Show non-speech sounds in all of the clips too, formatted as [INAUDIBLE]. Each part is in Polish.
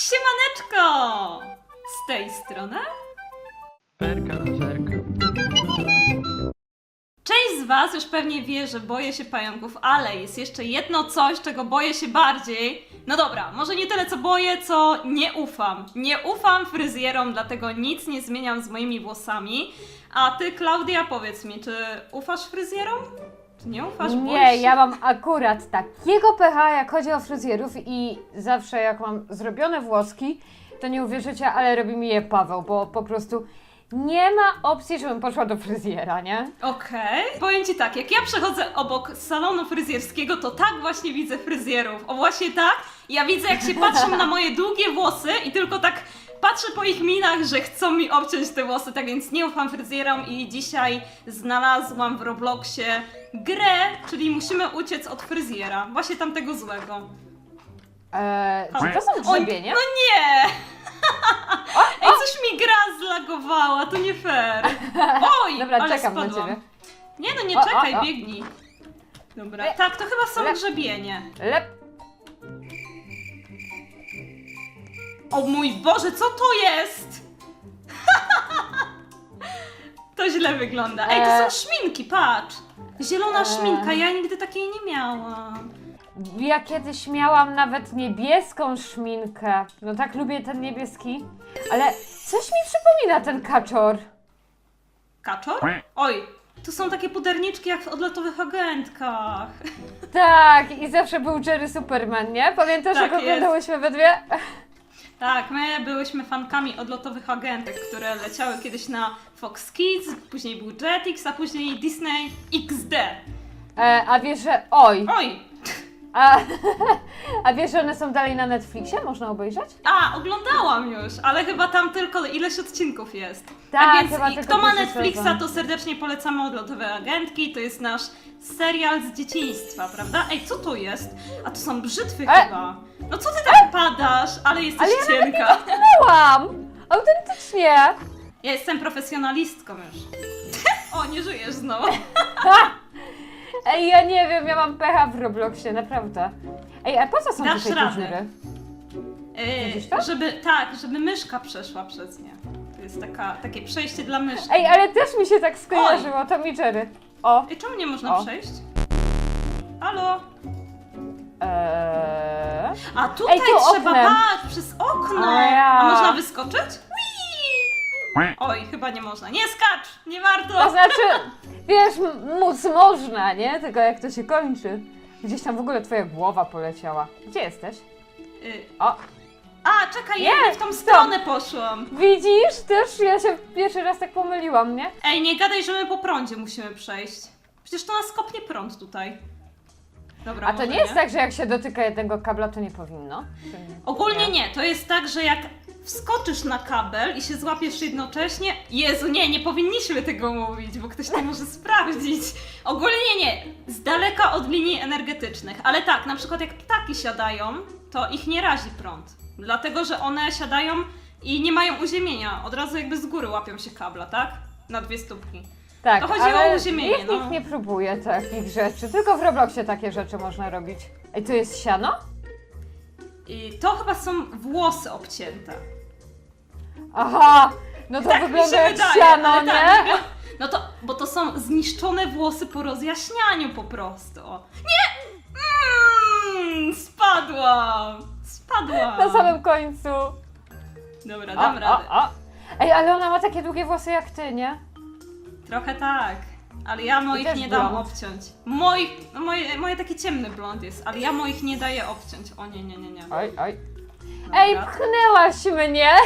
Siemaneczko! Z tej strony Perka na zerka. Część z Was już pewnie wie, że boję się pająków, ale jest jeszcze jedno coś, czego boję się bardziej. No dobra, może nie tyle co boję, co nie ufam. Nie ufam fryzjerom, dlatego nic nie zmieniam z moimi włosami. A ty, Klaudia, powiedz mi, czy ufasz fryzjerom? Czy nie ufasz? Nie, ja mam akurat takiego pecha, jak chodzi o fryzjerów i zawsze jak mam zrobione włoski, to nie uwierzycie, ale robi mi je Paweł, bo po prostu nie ma opcji, żebym poszła do fryzjera, nie? Okej. Powiem Ci tak, jak ja przechodzę obok salonu fryzjerskiego, to tak właśnie widzę fryzjerów. O właśnie tak. Ja widzę, jak się patrzą na moje długie włosy i tylko tak patrzę po ich minach, że chcą mi obciąć te włosy, tak więc nie ufam fryzjerom i dzisiaj znalazłam w Robloxie grę, czyli musimy uciec od fryzjera. Właśnie tamtego złego. Eee, czy to są grzebienie? No nie! [LAUGHS] Ej, coś mi gra zlagowała, to nie fair. Oj, [LAUGHS] Dobra, ale czekam na spadłam. ciebie. Nie no, nie O, o, czekaj, o. biegnij. Dobra, tak, to chyba są grzebienie. Lep. O mój Boże, co to jest? [LAUGHS] to źle wygląda. Ej, to E. są szminki, patrz. Zielona E. szminka, ja nigdy takiej nie miałam. Ja kiedyś miałam nawet niebieską szminkę. No tak lubię ten niebieski. Ale coś mi przypomina ten kaczor. Kaczor? Oj, tu są takie puderniczki jak w odlotowych agentkach. Tak, i zawsze był Jerry Superman, nie? Pamiętasz, Tak jak jest. oglądałyśmy we dwie? Tak, my byłyśmy fankami odlotowych agentek, które leciały kiedyś na Fox Kids, później był Jetix, a później Disney XD. E, a wiesz, że... Oj! Oj, A, [LAUGHS] a wiesz, że one są dalej na Netflixie? Można obejrzeć? a oglądałam już, ale chyba tam tylko ileś odcinków jest. Tak, więc chyba i tylko kto ma pierwszy Netflixa, sezon. to serdecznie polecamy odlotowe agentki. To jest nasz serial z dzieciństwa, prawda? Ej, co to jest? A to są brzytwy E! chyba. No co ty tak padasz? Ale jesteś Ale ja cienka. Byłam! Autentycznie! Ja jestem profesjonalistką już. [LAUGHS] o, nie żyjesz znowu. [LAUGHS] Ej, ja nie wiem, ja mam pecha w Robloxie, naprawdę. Ej, a po co są Dasz tutaj te radę. dziury? Widzisz to? żeby, tak, żeby myszka przeszła przez nie. To jest taka, takie przejście dla myszki. Ej, ale też mi się tak skojarzyło, to mi Jerry. O, Ej, czemu nie można O. przejść? Halo? eee... A tutaj Ej, tu trzeba oknem. paść przez okno. A ja. A można wyskoczyć? Whee! Oj, chyba nie można. Nie skacz! Nie warto! To znaczy, wiesz, móc można, nie? Tylko jak to się kończy. Gdzieś tam w ogóle twoja głowa poleciała. Gdzie jesteś? Y, O, A, czekaj, Nie, ja w tą stop. stronę poszłam. widzisz? Też ja się pierwszy raz tak pomyliłam, nie? Ej, nie gadaj, że my po prądzie musimy przejść. Przecież to nas kopnie prąd tutaj. Dobra, A to może nie jest tak, że jak się dotyka jednego kabla, to nie powinno? Ogólnie nie, to jest tak, że jak wskoczysz na kabel i się złapiesz jednocześnie. Jezu, nie, nie powinniśmy tego mówić, bo ktoś to [LAUGHS] może sprawdzić. Ogólnie nie, z daleka od linii energetycznych, ale tak, na przykład jak ptaki siadają, to ich nie razi prąd. Dlatego, że one siadają i nie mają uziemienia, od razu jakby z góry łapią się kabla, tak? Na dwie stópki. Tak, To chodziło ale o uziemienie, nikt, no. nikt nie próbuje takich rzeczy, tylko w Robloxie takie rzeczy można robić. Ej, to jest siano? I to chyba są włosy obcięte. Aha, no to Tak mi wygląda się jak wydaje, siano, ale nie? tak, No to, bo to są zniszczone włosy po rozjaśnianiu po prostu. Nie! Mm, spadłam! Spadłam! Na samym końcu. Dobra, dam radę. o. Ej, ale ona ma takie długie włosy jak ty, nie? Trochę tak. Ale ja moich też nie dam blond. obciąć. Moich, moje, moje taki ciemny blond jest, ale ja moich nie daję obciąć. O nie, nie, nie, nie. Oj, oj. Dobra. Ej, pchnęłaś mnie! [LAUGHS]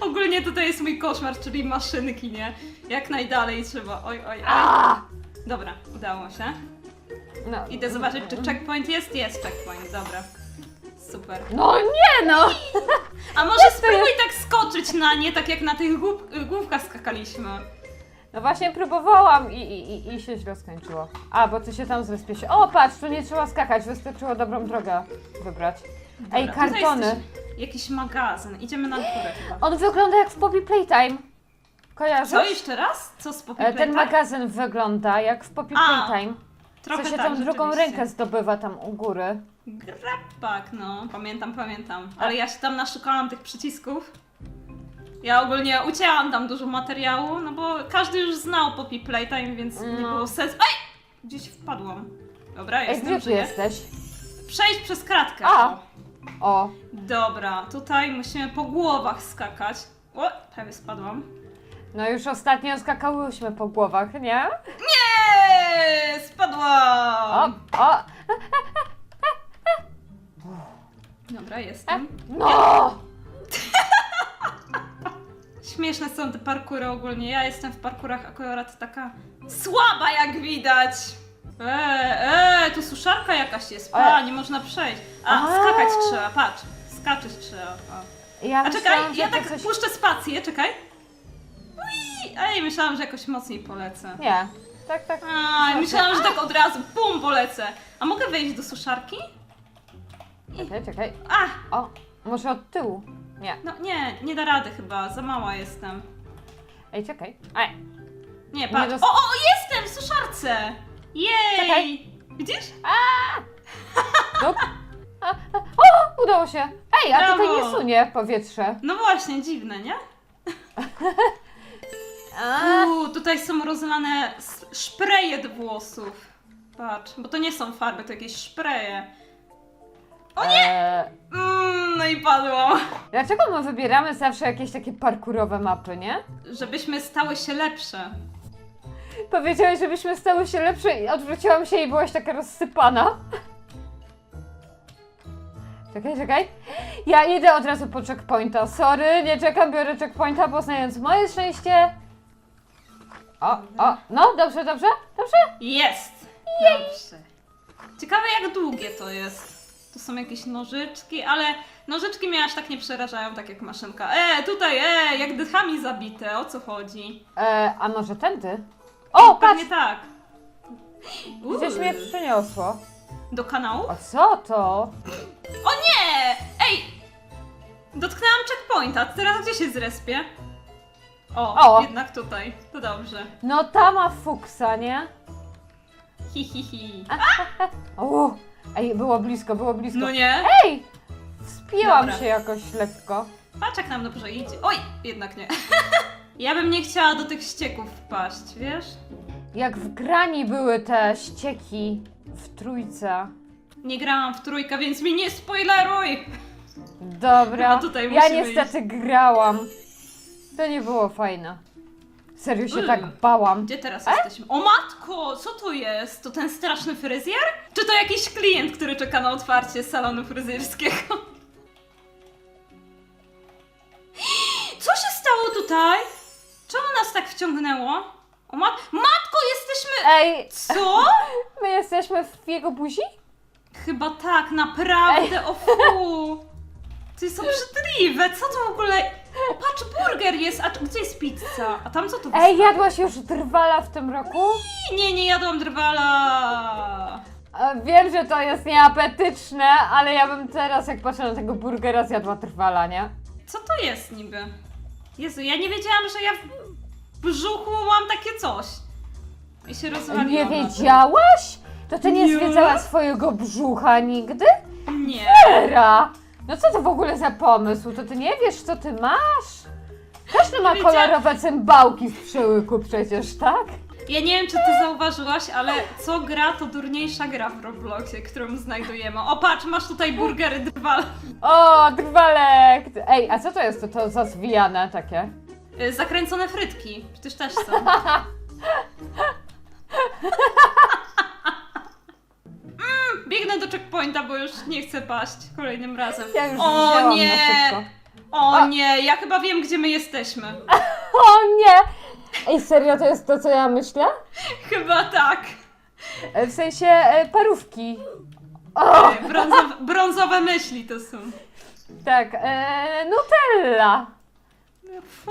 Ogólnie tutaj jest mój koszmar, czyli maszynki, nie? Jak najdalej trzeba. Oj, oj, oj. Dobra, udało się. No. Idę zobaczyć, czy checkpoint jest. Jest checkpoint, dobra. Super. No nie no! A może spróbuj tak skoczyć na nie, tak jak na tych głów, główkach skakaliśmy. No właśnie próbowałam i, i, i, i się źle skończyło. A, bo ty się tam zrespiesz. O, patrz, tu nie trzeba skakać, wystarczyło dobrą drogę wybrać. Ej, Dobra, tutaj kartony. Jakiś magazyn. Idziemy na górę chyba. On wygląda jak w Poppy Playtime. Kojarzysz? Co, jeszcze raz? Co z Poppy E, Ten Playtime? magazyn wygląda jak w Poppy A, Playtime. Trochę Co się tak, tam drugą rękę zdobywa tam u góry. Grapak, no. Pamiętam, pamiętam. Ale ja się tam naszukałam tych przycisków. Ja ogólnie ucięłam tam dużo materiału, no bo każdy już znał Poppy Playtime, więc nie No. było sensu. Ej! Gdzieś wpadłam. Dobra, Ej, jestem, gdzie ty żyję. jesteś? Przejść przez kratkę. A. o. O, Dobra, tutaj musimy po głowach skakać. O, prawie spadłam. no już ostatnio skakałyśmy po głowach, nie? Nie, O, spadłam. o, Dobra, jestem. no! [LAUGHS] Śmieszne są te parkury ogólnie. Ja jestem w parkurach akurat taka słaba, jak widać. Eee, eee, tu suszarka jakaś jest. A, nie można przejść. A, A. skakać trzeba, patrz. Skaczeć trzeba. O. Ja A czekaj, myślałam, że ja to tak coś... puszczę spację, czekaj. Ui, Ej, myślałam, że jakoś mocniej polecę. Nie, tak, tak. A, myślałam, że tak od razu, bum, polecę. A mogę wejść do suszarki? Czekaj, czekaj. A, O, może od tyłu? Nie. no nie, nie da rady chyba, za mała jestem. Ej, czekaj. Ej, Nie, patrz. dos- O, o, jestem w suszarce! Jej! Czekaj. Widzisz? no. A, a, o, udało się. Ej, a tutaj Brawo. nie sunie powietrze. No właśnie, dziwne, nie? [LAUGHS] A, Uuu, tutaj są rozlane s- szpreje do włosów. Patrz, bo to nie są farby, to jakieś szpreje. O nie! Mmm, no i padło. Dlaczego my wybieramy zawsze jakieś takie parkurowe mapy, nie? Żebyśmy stały się lepsze. Powiedziałeś, żebyśmy stały się lepsze i odwróciłam się i byłaś taka rozsypana. Czekaj, czekaj. Ja idę od razu po checkpointa. Sorry, nie czekam, biorę checkpointa, poznając moje szczęście. O, o, no, dobrze, dobrze, dobrze. Jest! Dobrze. Ciekawe jak długie to jest. Tu są jakieś nożyczki, ale nożyczki mnie aż tak nie przerażają, tak jak maszynka. E, tutaj, e, jak dychami zabite, o co chodzi? E, a może tędy? O, patrz, Pewnie tak. gdzieś mnie Uuu. przeniosło. Do kanału? O, co to? O nie! Ej! Dotknęłam checkpointa, teraz gdzie się zrespię? O, O. jednak tutaj. To dobrze. No ta ma fuksa, nie? Hi, hi, hi. O, ej, było blisko, było blisko. No nie? Ej! Wspięłam Dobra. się jakoś lekko. Patrz jak nam dobrze idzie. Oj, jednak nie. [LAUGHS] ja bym nie chciała do tych ścieków wpaść, wiesz? Jak w grani były te ścieki w trójce. Nie grałam w trójkę, więc mi nie spoileruj! Dobra, Chyba tutaj ja musimy niestety grałam. To nie było fajne. Serio się Mm. tak bałam. Gdzie teraz jesteśmy? O matko, co to jest? To ten straszny fryzjer? Czy to jakiś klient, który czeka na otwarcie salonu fryzjerskiego? [GASPS] Co się stało tutaj? Czemu nas tak wciągnęło? O mat matko, jesteśmy... Ej, Co? [LAUGHS] my jesteśmy w jego buzi? Chyba tak, naprawdę, o fu. To jest obrzydliwe, co to w ogóle... O patrz, burger jest, a gdzie jest pizza? A tam co to Ej, jadłaś już drwala w tym roku? Nie, nie jadłam drwala. E, Wiem, że to jest nieapetyczne, ale ja bym teraz, jak patrzę na tego burgera, zjadła trwala, nie? Co to jest niby? Jezu, ja nie wiedziałam, że ja w brzuchu mam takie coś. I się rozwaliłam. Nie na tym. wiedziałaś? To ty nie Nie. zwiedzałaś swojego brzucha nigdy? Nie. Era! No co to w ogóle za pomysł? To ty nie wiesz, co ty masz? Każdy ma kolorowe cymbałki w przyłyku przecież, tak? Ja nie wiem, czy ty zauważyłaś, ale co gra, to durniejsza gra w Robloxie, którą znajdujemy. O, patrz, masz tutaj burgery drwal. O, drwalek! Ej, a co to jest to, to za zwijane takie? Y, Zakręcone frytki. Przecież też są. [LAUGHS] checkpointa, bo już nie chcę paść kolejnym razem. Ja już o wzięłam na nie! szybko. O nie, ja chyba wiem, gdzie my jesteśmy. [LAUGHS] O nie! Ej, serio, to jest to, co ja myślę? Chyba tak. E, W sensie e, parówki. O, Y, Brązowe, brązowe myśli to są. tak, e, Nutella. Fu.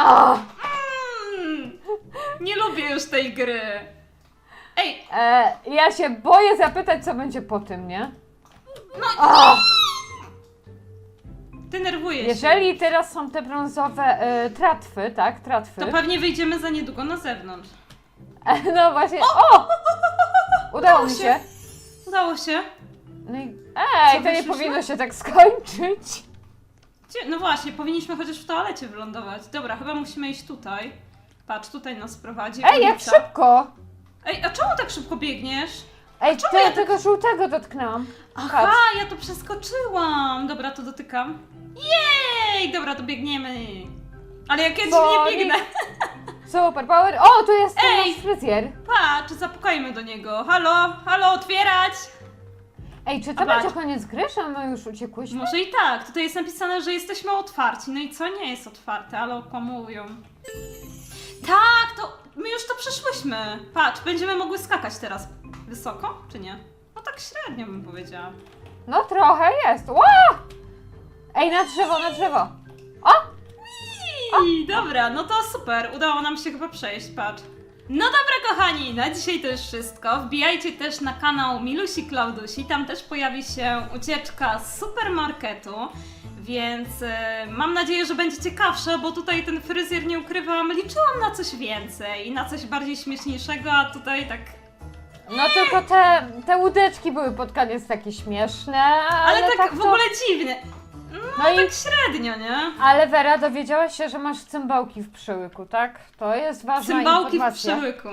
O, Mm, nie lubię już tej gry. Ej, e, ja się boję zapytać, co będzie po tym, nie? no O, denerwuję się. jeżeli teraz są te brązowe e, tratwy, tak, tratwy. To pewnie wyjdziemy za niedługo na zewnątrz. No właśnie. O! Udało mi się. się. Udało się. No i... Ej, to nie powinno się tak skończyć. Gdzie? No właśnie, powinniśmy chociaż w toalecie wylądować. Dobra, chyba musimy iść tutaj. Patrz, tutaj nas prowadzi. Ej, jak ulica. szybko! Ej, a czemu tak szybko biegniesz? Ej, czemu ty, ja ja tak- tego żółtego dotknęłam. Aha, ja to przeskoczyłam. Dobra, to dotykam. Jej! Dobra, to biegniemy. Ale jak ja Co? dziwnie biegnę. [LAUGHS] Super power. O, tu jest ten Ej! nasz fryzjer. Patrz, zapukajmy do niego. Halo, halo, otwierać! Ej, czy to A patrz. będzie koniec gry, że my już uciekłyśmy? Może i tak. Tutaj jest napisane, że jesteśmy otwarci. No i co nie jest otwarte, ale okłamują. Tak, to my już to przeszłyśmy. Patrz, będziemy mogły skakać teraz. Wysoko, czy nie? No tak średnio bym powiedziała. No trochę jest. Ła! Ej, na drzewo, na drzewo. I dobra, no to super, udało nam się chyba przejść, patrz. No dobra kochani, na dzisiaj to już wszystko. Wbijajcie też na kanał Milusi Klaudusi, tam też pojawi się ucieczka z supermarketu, więc e, mam nadzieję, że będzie ciekawsze, bo tutaj ten fryzjer, nie ukrywam, liczyłam na coś więcej, na coś bardziej śmieszniejszego, a tutaj tak... No tylko te, te łódeczki były pod koniec takie śmieszne, ale, Ale, tak, w to- ogóle dziwnie. No, No i- tak średnio, nie? Ale Wera, dowiedziałaś się, że masz cymbałki w przyłyku, tak? To jest ważna Cymbałki w informacja. przełyku.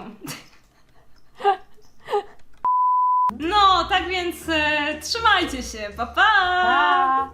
No, tak więc e, trzymajcie się, pa pa! Pa!